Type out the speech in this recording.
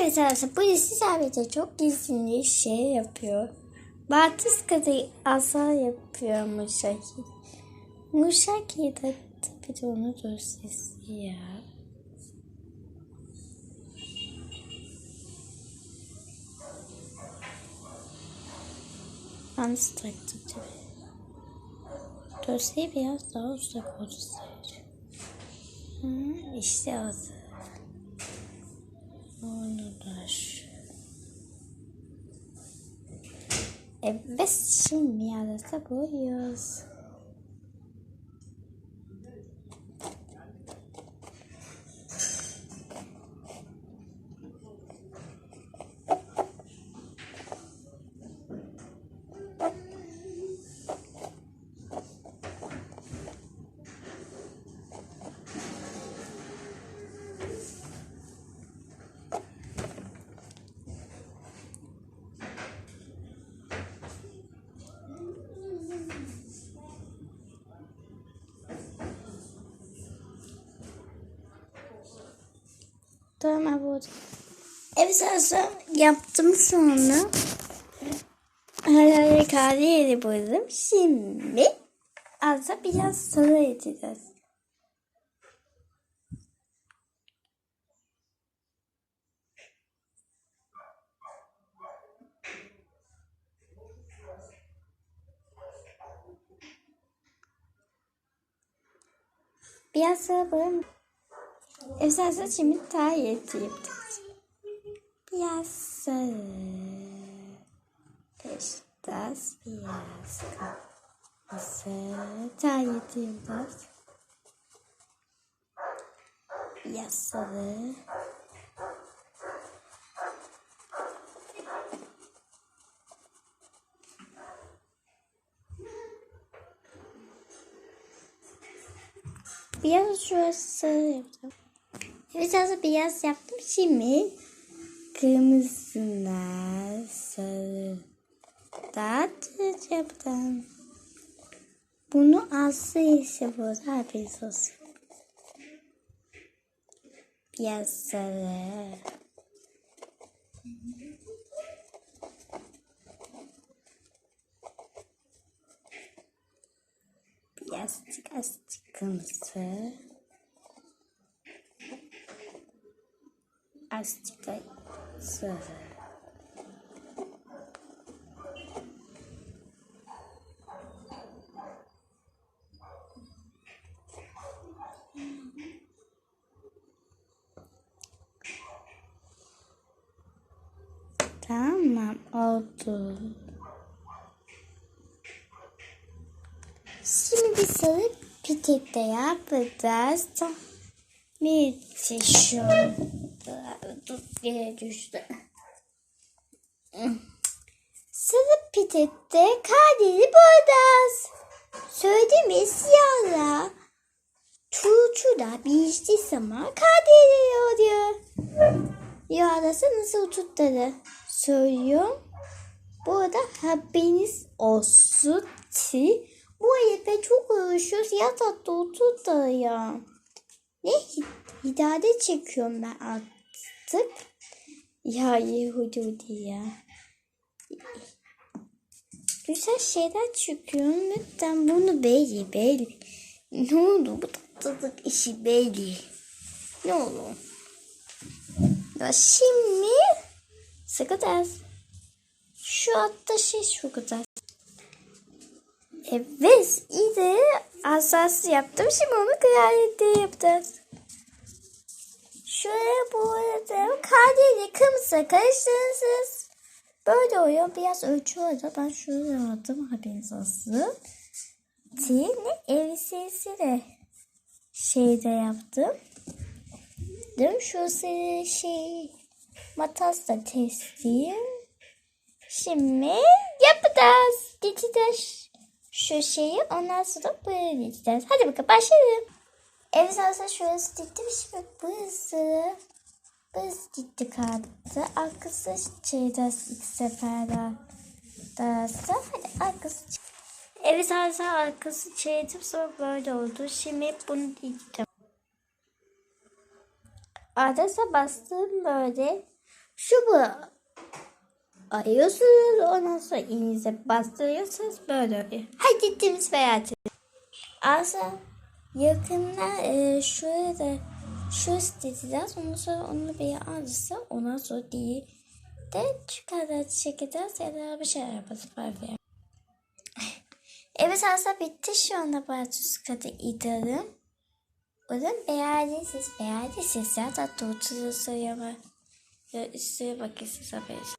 Evet arkadaşlar polisi sadece çok gizli şey yapıyor. Batız kadar asa yapıyor Muşaki. Muşaki de tabii de onu dosyası ya. Yalnız taktım tabii. Biraz daha uzak olsaydı. Hı, işte hazır. Şu. Evet şimdi yarasa boyuyoruz. Tamam bu. Evet aslında yaptım sonra. Hala kare yeri boyadım. Şimdi aslında biraz sarı edeceğiz. Biraz boyayım. Esasında şimdi tayeti yapacağız. Biraz sarı. Peştas biraz kırmızı. Tayeti yapacağız. Biraz sarı. Biraz yapacağım. Aslında beyaz yaptım. Şimdi kırmızılar, sarı da yaptım. Bunu aslı ise burada haberiniz olsun. Biraz sarı. Birazcık azıcık kırmızı. Sarı. Tamam oldu. Şimdi sarı pitette yapacağız. Bir şu Yere düştü. Sarı pitette kaderi boğacağız. Söyledim ya siyahla. Çuçu da bir işte zaman kaderi oluyor. Yağlası nasıl tutları söylüyorum. Bu arada haberiniz olsun ki bu herife çok uğraşıyoruz. Ya tatlı da ya. Ne hidade çekiyorum ben artık. Ya Yehudi ya. Güzel şeyler çıkıyor. Lütfen bunu belli belli. Ne oldu bu tatlılık işi belli. Ne oldu? Ya şimdi sıkacağız. Şu altta şey şu kadar. Evet, iyi de asası yaptım. Şimdi onu kıyafette yapacağız. Şöyle arada kadeyle kırmızı karıştırırsınız. Böyle oluyor. Biraz ölçü orada. Ben şöyle aldım haberiniz olsun. Tine elbisesi de şeyde yaptım. Değil Şu şey matas da testiyim. Şimdi yapacağız. Dikeceğiz şu şeyi ondan sonra böyle dikeceğiz. Hadi bakalım başlayalım. Evet aslında şurası diktim. Şimdi burası biz diktik artık. Arkası şeyde ilk seferde dersi. Hadi arkası Evet aslında arkası çeydim sonra böyle oldu. Şimdi bunu diktim. Adrese bastım böyle. Şu bu. Ayıyorsunuz ondan sonra iğnenize bastırıyorsunuz böyle oluyor. Hadi gittiniz veya Aslında yakında e, şuraya da şu isteyeceğiz. Ondan sonra onu bir alırsa ondan sonra değil de çıkarıp çekeceğiz ya da bir şey yapacağız. Böyle. Evet aslında bitti şu anda bazı katı idarım. Umarım beğendiyseniz beğendiyseniz ya da var. Üstüne bakın size haberiniz.